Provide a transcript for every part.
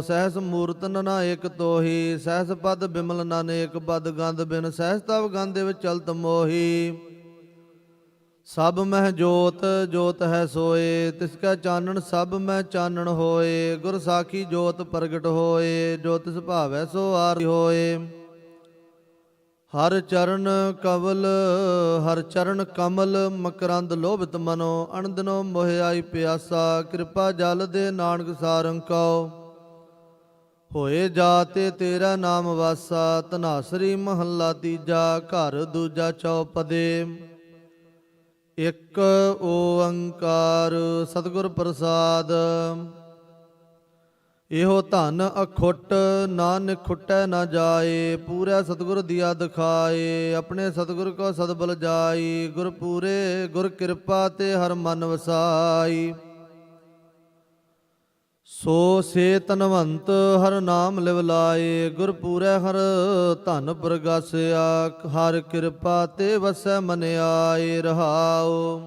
ਸਹਿਸ ਮੂਰਤ ਨਾ ਇਕ ਤੋਹੀ, ਸਹਿਸ ਪਦ ਬਿਮਲ ਨਾਨੇਕ ਪਦ ਗੰਧ ਬਿਨ, ਸਹਿਸ ਤਵ ਗੰਧ ਵਿੱਚ ਚਲਤ ਮੋਹੀ। ਸਭ ਮਹਿ ਜੋਤ ਜੋਤ ਹੈ ਸੋਏ, ਤਿਸ ਕਾ ਚਾਨਣ ਸਭ ਮੈਂ ਚਾਨਣ ਹੋਏ, ਗੁਰ ਸਾਖੀ ਜੋਤ ਪ੍ਰਗਟ ਹੋਏ, ਜੋ ਤਿਸ ਭਾਵੈ ਸੋ ਆਰ ਹੋਏ। ਹਰ ਚਰਨ ਕਵਲ, ਹਰ ਚਰਨ ਕਮਲ, ਮਕਰੰਦ ਲੋਭਿਤ ਮਨੋ, ਅਣਦਨੋ ਮੋਹਿ ਆਈ ਪਿਆਸਾ, ਕਿਰਪਾ ਜਲ ਦੇ ਨਾਨਕ ਸਾਰੰਕਉ ਹੋਏ ਜਾਤੇ ਤੇਰਾ ਨਾਮ ਵਾਸਾ ਤਨਾਸਰੀ ਮਹੱਲਾ ਤੀਜਾ, ਘਰ ਦੂਜਾ ਚੌਪਦੇ। ਇੱਕ ਓੰਕਾਰ ਸਤਿਗੁਰ ਪ੍ਰਸਾਦ। ਇਹੋ ਧਨ ਅਖੁੱਟ, ਨਾਨਕ ਖੁੱਟੈ ਨਾ ਜਾਏ, ਪੂਰਾ ਸਤਿਗੁਰ ਦੀਆ ਦਿਖਾਏ ਆਪਣੇ ਸਤਿਗੁਰ ਕੋ ਸਦਬਲ ਜਾਈ ਗੁਰ ਪੂਰੇ ਗੁਰ ਕਿਰਪਾ ਤੇ ਹਰ ਮਨ ਵਸਾਈ। ਸੋ ਸੇ ਤਨਵੰਤ ਹਰ ਨਾਮ ਲਿਵ ਲਾਏ, ਗੁਰ ਪੂਰੈ ਹਰ ਧਨ ਪ੍ਰਗਾਸਿਆ, ਹਰ ਕਿਰਪਾ ਤੇ ਵਸੈ ਮਨ ਆਏ, ਰਹਾਉ।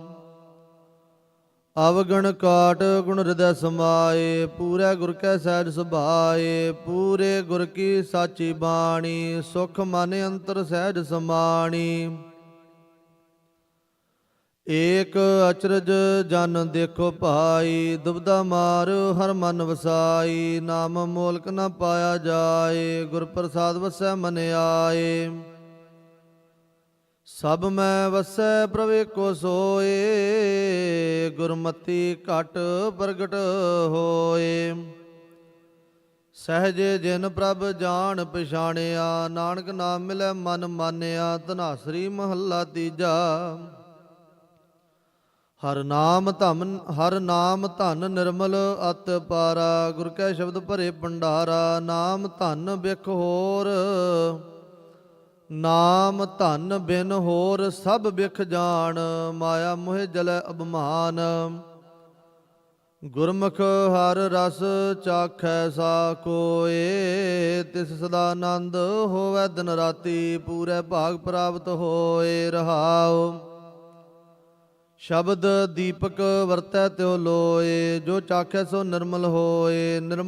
ਅਵਗਣ ਕਾਟ ਗੁਣ ਹਿਰਦੈ ਸਮਾਏ, ਪੂਰੇ ਗੁਰ ਕੈ ਸਹਿਜ ਸੁਭਾਏ, ਪੂਰੇ ਗੁਰ ਕੀ ਸਾਚੀ ਬਾਣੀ, ਸੁਖ ਮਨ ਅੰਤਰ ਸਹਿਜ ਸਮਾਣੀ। ਏਕ ਅਚਰਜ ਜਨ ਦੇਖੋ ਭਾਈ, ਦੁਬਦਾ ਮਾਰ ਹਰ ਮਨ ਵਸਾਈ, ਨਾਮ ਮੋਲਕ ਨਾ ਪਾਇਆ ਜਾਏ, ਗੁਰ ਪ੍ਰਸਾਦ ਵਸੈ ਮਨ ਆਏ। ਸਭ ਮੈਂ ਵਸੈ ਪ੍ਰਵੇ ਕੋ ਸੋਏ, ਗੁਰਮਤੀ ਘਟ ਪ੍ਰਗਟ ਹੋਏ। ਸਹਜੇ ਜਿਨ ਪ੍ਰਭ ਜਾਣ ਪਛਾਣਿਆ, ਨਾਨਕ ਨਾਮ ਮਿਲੈ ਮਨ ਮਾਨਿਆ, ਧਨਾਸਰੀ ਮਹੱਲਾ ਤੀਜਾ। ਹਰ ਨਾਮ ਧਮ ਹਰ ਨਾਮ ਧਨ ਨਿਰਮਲ ਅਤ ਪਾਰਾ, ਗੁਰ ਕੈ ਸ਼ਬਦ ਭਰੇ ਭੰਡਾਰਾ, ਨਾਮ ਧਨ ਬਿਖ ਹੋਰ। ਨਾਮ ਧਨ ਬਿਨ ਹੋਰ ਸਭ ਬਿਖ ਜਾਣ, ਮਾਇਆ ਮੋਹਿ ਜਲੈ ਅਭਮਾਨ। ਗੁਰਮੁਖ ਹਰ ਰਸ ਚਾਖੈ ਸਾ ਕੋਏ, ਤਿਸ ਸਦਾ ਆਨੰਦ ਹੋਵੇ ਦਿਨ ਰਾਤੀ, ਪੂਰੇ ਭਾਗ ਪ੍ਰਾਪਤ ਹੋਏ ਰਹਾਉ। ਸ਼ਬਦ ਦੀਪਕ ਵਰਤੈ ਤਿਉ ਲੋਏ ਜੋ ਚਾਖੈ ਸੋ ਨਿਰਮਲ ਹੋਏ ਨਿਰਮ